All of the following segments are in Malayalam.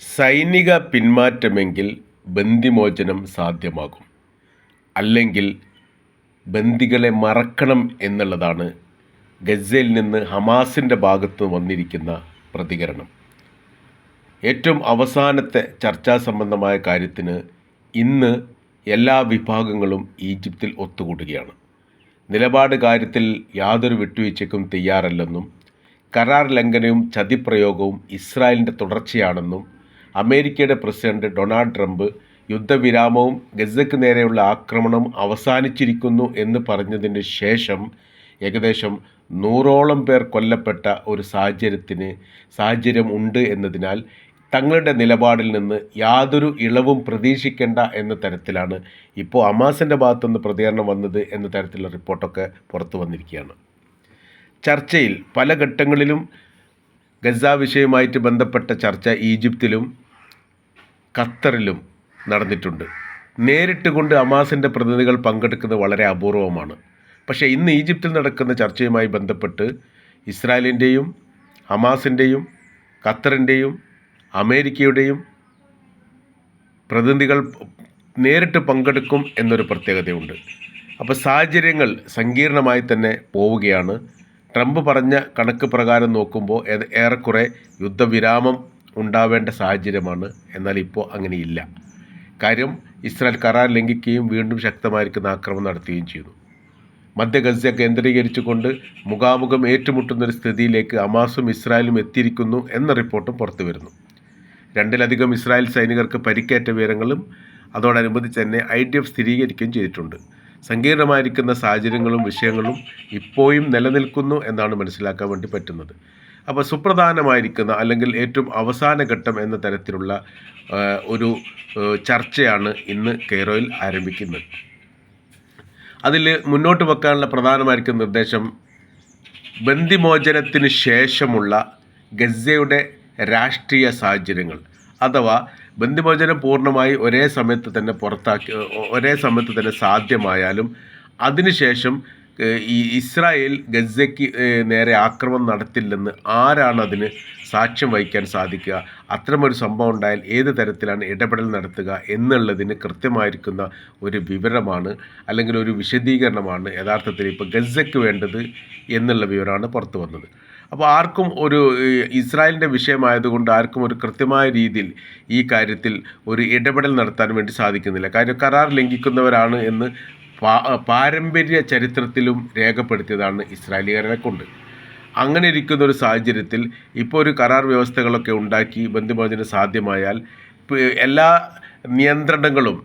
സൈനിക പിന്മാറ്റമെങ്കിൽ ബന്ദിമോചനം സാധ്യമാകും. അല്ലെങ്കിൽ ബന്ദികളെ മറക്കണം എന്നുള്ളതാണ് ഗസയിൽ നിന്ന് ഹമാസിന്റെ ഭാഗത്ത് വന്നിരിക്കുന്ന പ്രതികരണം. ഏറ്റവും അവസാനത്തെ ചർച്ചാ സംബന്ധമായ കാര്യത്തിന് ഇന്ന് എല്ലാ വിഭാഗങ്ങളും ഈജിപ്തിൽ ഒത്തുകൂടുകയാണ്. നിലപാട് കാര്യത്തിൽ യാതൊരു വിട്ടുവീഴ്ചയ്ക്കും തയ്യാറല്ലെന്നും കരാർ ലംഘനവും ചതിപ്രയോഗവും ഇസ്രായേലിന്റെ തുടർച്ചയാണെന്നും അമേരിക്കയുടെ പ്രസിഡന്റ് ഡൊണാൾഡ് ട്രംപ് യുദ്ധവിരാമവും ഗസയ്ക്ക് നേരെയുള്ള ആക്രമണം അവസാനിച്ചിരിക്കുന്നു എന്ന് പറഞ്ഞതിന് ശേഷം ഏകദേശം നൂറോളം പേർ കൊല്ലപ്പെട്ട ഒരു സാഹചര്യത്തിന് സാഹചര്യം ഉണ്ട് എന്നതിനാൽ തങ്ങളുടെ നിലപാടിൽ നിന്ന് യാതൊരു ഇളവും പ്രതീക്ഷിക്കേണ്ട എന്ന തരത്തിലാണ് ഇപ്പോൾ അമാസിന്റെ ഭാഗത്തുനിന്ന് പ്രതികരണം വന്നത് എന്ന തരത്തിലുള്ള റിപ്പോർട്ടൊക്കെ പുറത്തു വന്നിരിക്കുകയാണ്. ചർച്ചയിൽ പല ഘട്ടങ്ങളിലും ഗസ വിഷയവുമായിട്ട് ബന്ധപ്പെട്ട ചർച്ച ഈജിപ്തിലും ഖത്തറിലും നടന്നിട്ടുണ്ട്. നേരിട്ട് കൊണ്ട് അമാസിന്റെ പ്രതിനിധികൾ പങ്കെടുക്കുന്നത് വളരെ അപൂർവമാണ്. പക്ഷേ ഇന്ന് ഈജിപ്തിൽ നടക്കുന്ന ചർച്ചയുമായി ബന്ധപ്പെട്ട് ഇസ്രായേലിന്റെയും ഹമാസിന്റെയും ഖത്തറിന്റെയും അമേരിക്കയുടെയും പ്രതിനിധികൾ നേരിട്ട് പങ്കെടുക്കും എന്നൊരു പ്രത്യേകതയുണ്ട്. അപ്പോൾ സാഹചര്യങ്ങൾ സങ്കീർണമായി തന്നെ പോവുകയാണ്. ട്രംപ് പറഞ്ഞ കണക്ക് പ്രകാരം നോക്കുമ്പോൾ ഏറെക്കുറെ യുദ്ധവിരാമം ഉണ്ടാവേണ്ട സാഹചര്യമാണ്. എന്നാൽ ഇപ്പോൾ അങ്ങനെയില്ല. കാര്യം ഇസ്രായേൽ കരാർ ലംഘിക്കുകയും വീണ്ടും ശക്തമായിരിക്കുന്ന ആക്രമണം നടത്തുകയും ചെയ്തു മധ്യ ഗസ കേന്ദ്രീകരിച്ചുകൊണ്ട് മുഖാമുഖം ഏറ്റുമുട്ടുന്നൊരു സ്ഥിതിയിലേക്ക് അമാസും ഇസ്രായേലും എത്തിയിരിക്കുന്നു എന്ന റിപ്പോർട്ടും പുറത്തു വരുന്നു. രണ്ടിലധികം ഇസ്രായേൽ സൈനികർക്ക് പരിക്കേറ്റ വിവരങ്ങളും അതോടനുബന്ധിച്ച് തന്നെ ഐ ഡി എഫ് സ്ഥിരീകരിക്കുകയും ചെയ്തിട്ടുണ്ട്. സങ്കീർണമായിരിക്കുന്ന സാഹചര്യങ്ങളും വിഷയങ്ങളും ഇപ്പോഴും നിലനിൽക്കുന്നു എന്നാണ് മനസ്സിലാക്കാൻ വേണ്ടി പറ്റുന്നത്. അപ്പോൾ സുപ്രധാനമായിരിക്കുന്ന അല്ലെങ്കിൽ ഏറ്റവും അവസാന ഘട്ടം എന്ന തരത്തിലുള്ള ഒരു ചർച്ചയാണ് ഇന്ന് കെയ്റോയിൽ ആരംഭിക്കുന്നത്. അതിൽ മുന്നോട്ട് വെക്കാനുള്ള പ്രധാനമായിരിക്കുന്ന നിർദ്ദേശം ബന്ദിമോചനത്തിന് ശേഷമുള്ള ഗസയുടെ രാഷ്ട്രീയ സാഹചര്യങ്ങൾ. അഥവാ ബന്ദിമോചനം പൂർണമായി ഒരേ സമയത്ത് തന്നെ പുറത്താക്കി ഒരേ സമയത്ത് തന്നെ സാധ്യമായാലും അതിനുശേഷം ഈ ഇസ്രായേൽ ഗസയ്ക്ക് നേരെ ആക്രമണം നടത്തില്ലെന്ന് ആരാണ് അതിന് സാക്ഷ്യം വഹിക്കാൻ സാധിക്കുക? അത്തരമൊരു സംഭവം ഉണ്ടായാൽ ഏത് തരത്തിലാണ് ഇടപെടൽ നടത്തുക എന്നുള്ളതിന് കൃത്യമായിരിക്കുന്ന ഒരു വിവരമാണ് അല്ലെങ്കിൽ ഒരു വിശദീകരണമാണ് യഥാർത്ഥത്തിൽ ഇപ്പോൾ ഗസയ്ക്ക് വേണ്ടത് എന്നുള്ള വിവരമാണ് പുറത്തു വന്നത്. അപ്പോൾ ആർക്കും ഒരു ഇസ്രായേലിന്റെ വിഷയമായതുകൊണ്ട് ആർക്കും ഒരു കൃത്യമായ രീതിയിൽ ഈ കാര്യത്തിൽ ഒരു ഇടപെടൽ നടത്താൻ വേണ്ടി സാധിക്കുന്നില്ല. കാര്യം കരാർ ലംഘിക്കുന്നവരാണ് എന്ന് പാരമ്പര്യ ചരിത്രത്തിലും രേഖപ്പെടുത്തിയതാണ് ഇസ്രായേലിയരെ കൊണ്ട്. അങ്ങനെ ഇരിക്കുന്ന ഒരു സാഹചര്യത്തിൽ ഇപ്പോൾ ഒരു കരാർ വ്യവസ്ഥകളൊക്കെ ഉണ്ടാക്കി ബന്ധുമോചനം സാധ്യമായാൽ എല്ലാ നിയന്ത്രണങ്ങളും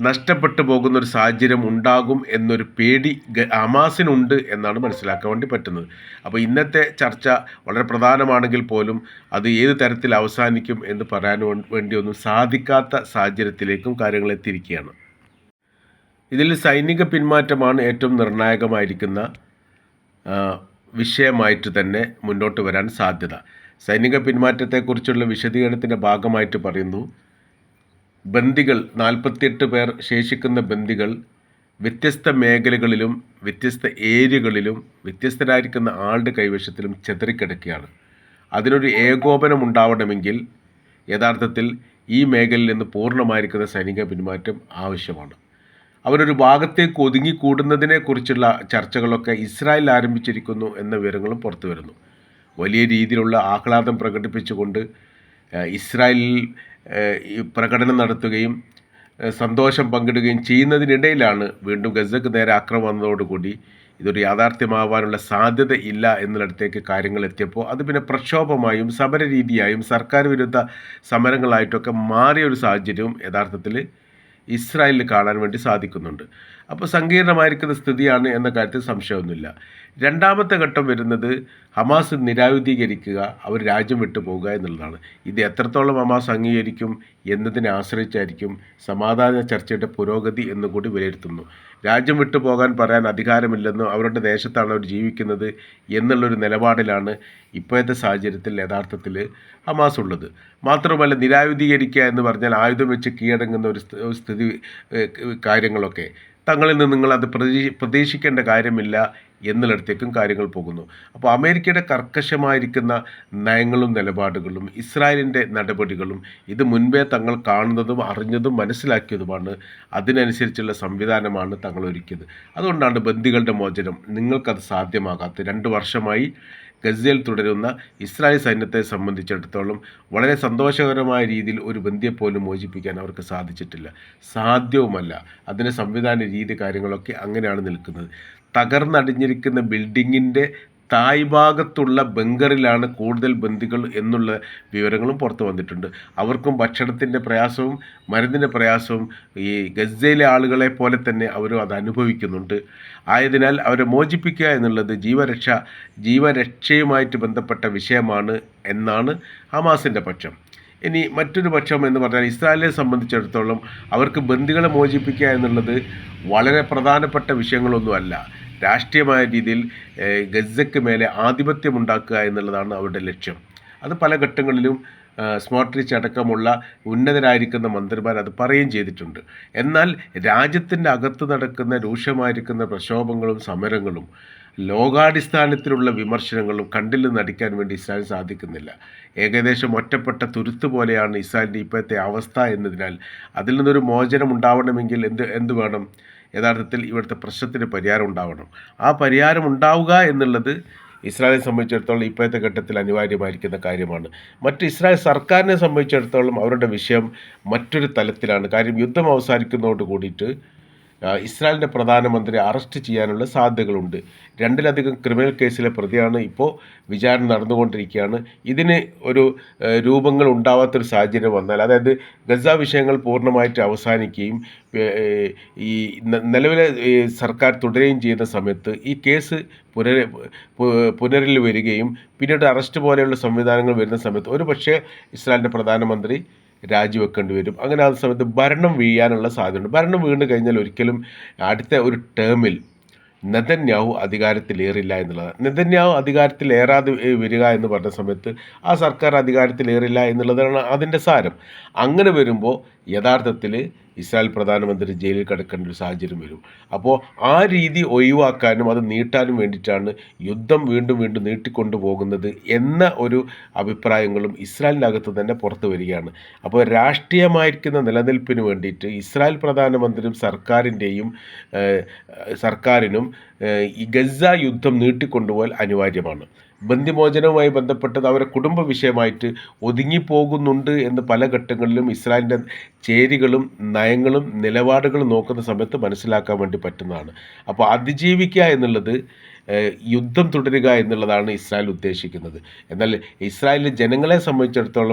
നഷ്ടപ്പെട്ടു പോകുന്ന ഒരു സാഹചര്യം ഉണ്ടാകും എന്നൊരു പേടി അമാസിനുണ്ട് എന്നാണ് മനസ്സിലാക്കാൻ വേണ്ടി പറ്റുന്നത്. അപ്പോൾ ഇന്നത്തെ ചർച്ച വളരെ പ്രധാനമാണെങ്കിൽ പോലും അത് ഏത് തരത്തിൽ അവസാനിക്കും എന്ന് പറയാൻ വേണ്ടി വേണ്ടിയൊന്നും സാധിക്കാത്ത സാഹചര്യത്തിലേക്കും കാര്യങ്ങൾ എത്തിയിരിക്കുകയാണ്. ഇതിൽ സൈനിക പിന്മാറ്റമാണ് ഏറ്റവും നിർണായകമായിരിക്കുന്ന വിഷയമായിട്ട് തന്നെ മുന്നോട്ട് വരാൻ സാധ്യത. സൈനിക പിന്മാറ്റത്തെക്കുറിച്ചുള്ള വിശദീകരണത്തിന്റെ ഭാഗമായിട്ട് പറയുന്നു ബന്ദികൾ നാൽപ്പത്തിയെട്ട് പേർ ശേഷിക്കുന്ന ബന്ദികൾ വ്യത്യസ്ത മേഖലകളിലും വ്യത്യസ്ത ഏരിയകളിലും വ്യത്യസ്തരായിരിക്കുന്ന ആളുടെ കൈവശത്തിലും ചെതറിക്കിടക്കുകയാണ്. അതിനൊരു ഏകോപനം ഉണ്ടാവണമെങ്കിൽ യഥാർത്ഥത്തിൽ ഈ മേഖലയിൽ നിന്ന് പൂർണമായിരിക്കുന്ന സൈനിക പിന്മാറ്റം ആവശ്യമാണ്. അവരൊരു ഭാഗത്തേക്ക് ഒതുങ്ങിക്കൂടുന്നതിനെ കുറിച്ചുള്ള ചർച്ചകളൊക്കെ ഇസ്രായേൽ ആരംഭിച്ചിരിക്കുന്നു എന്ന വിവരങ്ങളും പുറത്തു വരുന്നു. വലിയ രീതിയിലുള്ള ആഹ്ലാദം പ്രകടിപ്പിച്ചുകൊണ്ട് ഇസ്രായേലിൽ പ്രകടനം നടത്തുകയും സന്തോഷം പങ്കിടുകയും ചെയ്യുന്നതിനിടയിലാണ് വീണ്ടും ഗസക്ക് നേരെ ആക്രമം വന്നതോടുകൂടി ഇതൊരു യാഥാർത്ഥ്യമാവാനുള്ള സാധ്യത ഇല്ല എന്നിടത്തേക്ക് കാര്യങ്ങൾ എത്തിയപ്പോൾ അത് പിന്നെ പ്രക്ഷോഭമായും സമര രീതിയായും സർക്കാർ വിരുദ്ധ സമരങ്ങളായിട്ടൊക്കെ മാറിയ ഒരു സാഹചര്യവും യഥാർത്ഥത്തിൽ ഇസ്രായേലിൽ കാണാൻ വേണ്ടി സാധിക്കുന്നുണ്ട്. അപ്പോൾ സങ്കീർണമായിരിക്കുന്ന സ്ഥിതിയാണ് എന്ന കാര്യത്തിൽ സംശയമൊന്നുമില്ല. രണ്ടാമത്തെ ഘട്ടം വരുന്നത് ഹമാസ് നിരായുധീകരിക്കുക അവർ രാജ്യം വിട്ടു പോകുക എന്നുള്ളതാണ്. ഇത് എത്രത്തോളം ഹമാസ് അംഗീകരിക്കും എന്നതിനെ ആശ്രയിച്ചായിരിക്കും സമാധാന ചർച്ചയുടെ പുരോഗതി എന്നുകൂടി വിലയിരുത്തുന്നു. രാജ്യം വിട്ടു പോകാൻ പറയാൻ അധികാരമില്ലെന്നും അവരുടെ ദേശത്താണ് അവർ ജീവിക്കുന്നത് എന്നുള്ളൊരു നിലപാടിലാണ് ഇപ്പോഴത്തെ സാഹചര്യത്തിൽ യഥാർത്ഥത്തിൽ ഹമാസ് ഉള്ളത്. മാത്രമല്ല നിരായുധീകരിക്കുക എന്ന് പറഞ്ഞാൽ ആയുധം വെച്ച് കീഴടങ്ങുന്ന ഒരു സ്ഥിതി കാര്യങ്ങളൊക്കെ തങ്ങളിൽ നിന്ന് നിങ്ങളത് പ്രതീ പ്രതീക്ഷിക്കേണ്ട കാര്യമില്ല എന്നിടത്തേക്കും കാര്യങ്ങൾ പോകുന്നു. അപ്പോൾ അമേരിക്കയുടെ കർക്കശമായിരിക്കുന്ന നയങ്ങളും നിലപാടുകളും ഇസ്രായേലിന്റെ നടപടികളും ഇത് മുൻപേ തങ്ങൾ കാണുന്നതും അറിഞ്ഞതും മനസ്സിലാക്കിയതുമാണ്. അതിനനുസരിച്ചുള്ള സംവിധാനമാണ് തങ്ങൾ ഒരുക്കിയത് അതുകൊണ്ടാണ് ബന്ദികളുടെ മോചനം. നിങ്ങൾക്കത് സാധ്യമാകാത്ത രണ്ട് വർഷമായി ഗസയിൽ തുടരുന്ന ഇസ്രായേൽ സൈന്യത്തെ സംബന്ധിച്ചിടത്തോളം വളരെ സന്തോഷകരമായ രീതിയിൽ ഒരു ബന്ധിയെപ്പോലും മോചിപ്പിക്കാൻ അവർക്ക് സാധിച്ചിട്ടില്ല. സാധ്യവുമല്ല. അതിന് സംവിധാന രീതി കാര്യങ്ങളൊക്കെ അങ്ങനെയാണ് നിൽക്കുന്നത്. തകർന്നടിഞ്ഞിരിക്കുന്ന ബിൽഡിങ്ങിന്റെ തായ്ഭാഗത്തുള്ള ബംഗറിലാണ് കൂടുതൽ ബന്ദികൾ എന്നുള്ള വിവരങ്ങളും പുറത്തു വന്നിട്ടുണ്ട്. അവർക്കും ഭക്ഷണത്തിന്റെ പ്രയാസവും മരുന്നിന്റെ പ്രയാസവും ഈ ഗസയിലെ ആളുകളെ പോലെ തന്നെ അവരും അത് അനുഭവിക്കുന്നുണ്ട്. ആയതിനാൽ അവരെ മോചിപ്പിക്കുക എന്നുള്ളത് ജീവരക്ഷ ജീവരക്ഷയുമായിട്ട് ബന്ധപ്പെട്ട വിഷയമാണ് എന്നാണ് ഹമാസിന്റെ പക്ഷം. ഇനി മറ്റൊരു പക്ഷം എന്ന് പറഞ്ഞാൽ ഇസ്രായേലിനെ സംബന്ധിച്ചിടത്തോളം അവർക്ക് ബന്ദികളെ മോചിപ്പിക്കുക എന്നുള്ളത് വളരെ പ്രധാനപ്പെട്ട വിഷയങ്ങളൊന്നുമല്ല. രാഷ്ട്രീയമായ രീതിയിൽ ഗസക്ക് മേലെ ആധിപത്യം ഉണ്ടാക്കുക എന്നുള്ളതാണ് അവരുടെ ലക്ഷ്യം. അത് പല ഘട്ടങ്ങളിലും സ്മോട്രിച്ച് അടക്കമുള്ള ഉന്നതരായിരിക്കുന്ന മന്ത്രിമാർ അത് പറയുകയും ചെയ്തിട്ടുണ്ട്. എന്നാൽ രാജ്യത്തിന്റെ അകത്ത് നടക്കുന്ന രൂക്ഷമായിരിക്കുന്ന പ്രക്ഷോഭങ്ങളും സമരങ്ങളും ലോകാടിസ്ഥാനത്തിലുള്ള വിമർശനങ്ങളും കണ്ടിൽ നടിക്കാൻ വേണ്ടി ഇസ്രായേൽ സാധിക്കുന്നില്ല. ഏകദേശം ഒറ്റപ്പെട്ട തുരുത്ത് പോലെയാണ് ഇസ്രായേലിന്റെ ഇപ്പോഴത്തെ അവസ്ഥ എന്നതിനാൽ അതിൽ നിന്നൊരു മോചനം ഉണ്ടാവണമെങ്കിൽ എന്ത് എന്ത് വേണം? യഥാർത്ഥത്തിൽ ഇവിടുത്തെ പ്രശ്നത്തിന് പരിഹാരം ഉണ്ടാവണം. ആ പരിഹാരം ഉണ്ടാവുക എന്നുള്ളത് ഇസ്രായേലിനെ സംബന്ധിച്ചിടത്തോളം ഇപ്പോഴത്തെ ഘട്ടത്തിൽ അനിവാര്യമായിരിക്കുന്ന കാര്യമാണ്. മറ്റ് ഇസ്രായേൽ സർക്കാരിനെ സംബന്ധിച്ചിടത്തോളം അവരുടെ വിഷയം മറ്റൊരു തലത്തിലാണ്. കാര്യം യുദ്ധം അവസാനിക്കുന്നതോട് കൂടിയിട്ട് ഇസ്രായേലിന്റെ പ്രധാനമന്ത്രി അറസ്റ്റ് ചെയ്യാനുള്ള സാധ്യതകളുണ്ട്. രണ്ടിലധികം ക്രിമിനൽ കേസിലെ പ്രതിയാണ് ഇപ്പോൾ വിചാരണ നടന്നുകൊണ്ടിരിക്കുകയാണ്. ഇതിന് ഒരു രൂപങ്ങൾ ഉണ്ടാവാത്തൊരു സാഹചര്യം വന്നാൽ അതായത് ഗസ വിഷയങ്ങൾ പൂർണമായിട്ട് അവസാനിക്കുകയും ഈ നിലവിലെ സർക്കാർ തുടരുകയും ചെയ്യുന്ന സമയത്ത് ഈ കേസ് പുനര പുനരിൽ വരികയും പിന്നീട് അറസ്റ്റ് പോലെയുള്ള സംവിധാനങ്ങൾ വരുന്ന സമയത്ത് ഒരു പക്ഷേ ഇസ്രായേലിന്റെ പ്രധാനമന്ത്രി രാജിവെക്കേണ്ടി വരും. അങ്ങനെ ആ സമയത്ത് ഭരണം വീഴാനുള്ള സാധ്യതയുണ്ട്. ഭരണം വീണ് കഴിഞ്ഞാൽ ഒരിക്കലും അടുത്ത ഒരു ടേമിൽ നെതന്യാഹു അധികാരത്തിലേറില്ല എന്നുള്ളതാണ്. നെതന്യാഹു അധികാരത്തിലേറാതെ വരിക എന്ന് പറഞ്ഞ സമയത്ത് ആ സർക്കാർ അധികാരത്തിലേറില്ല എന്നുള്ളതാണ് അതിന്റെ സാരം. അങ്ങനെ വരുമ്പോൾ യഥാർത്ഥത്തിൽ ഇസ്രായേൽ പ്രധാനമന്ത്രി ജയിലിൽ കിടക്കേണ്ട ഒരു സാഹചര്യം വരും. അപ്പോൾ ആ രീതി ഒഴിവാക്കാനും അത് നീട്ടാനും വേണ്ടിയിട്ടാണ് യുദ്ധം വീണ്ടും വീണ്ടും നീട്ടിക്കൊണ്ടു പോകുന്നത് എന്ന ഒരു അഭിപ്രായങ്ങളും ഇസ്രായേലിന്റെ അകത്ത് തന്നെ പുറത്തു വരികയാണ്. അപ്പോൾ രാഷ്ട്രീയമായിരിക്കുന്ന നിലനിൽപ്പിന് വേണ്ടിയിട്ട് ഇസ്രായേൽ പ്രധാനമന്ത്രിയും സർക്കാരിന്റെയും സർക്കാരിനും ഈ ഗസ യുദ്ധം നീട്ടിക്കൊണ്ടുപോകാൻ അനിവാര്യമാണ്. ബന്ധിമോചനവുമായി ബന്ധപ്പെട്ടത് അവരെ കുടുംബ വിഷയമായിട്ട് ഒതുങ്ങിപ്പോകുന്നുണ്ട് എന്ന് പല ഘട്ടങ്ങളിലും ഇസ്രായേലിന്റെ ചേരികളും നയങ്ങളും നിലപാടുകളും നോക്കുന്ന സമയത്ത് മനസ്സിലാക്കാൻ വേണ്ടി പറ്റുന്നതാണ്. അപ്പോൾ അതിജീവിക്കുക എന്നുള്ളത് യുദ്ധം തുടരുക എന്നുള്ളതാണ് ഇസ്രായേൽ ഉദ്ദേശിക്കുന്നത്. എന്നാൽ ഇസ്രായേലിലെ ജനങ്ങളെ സംബന്ധിച്ചിടത്തോളം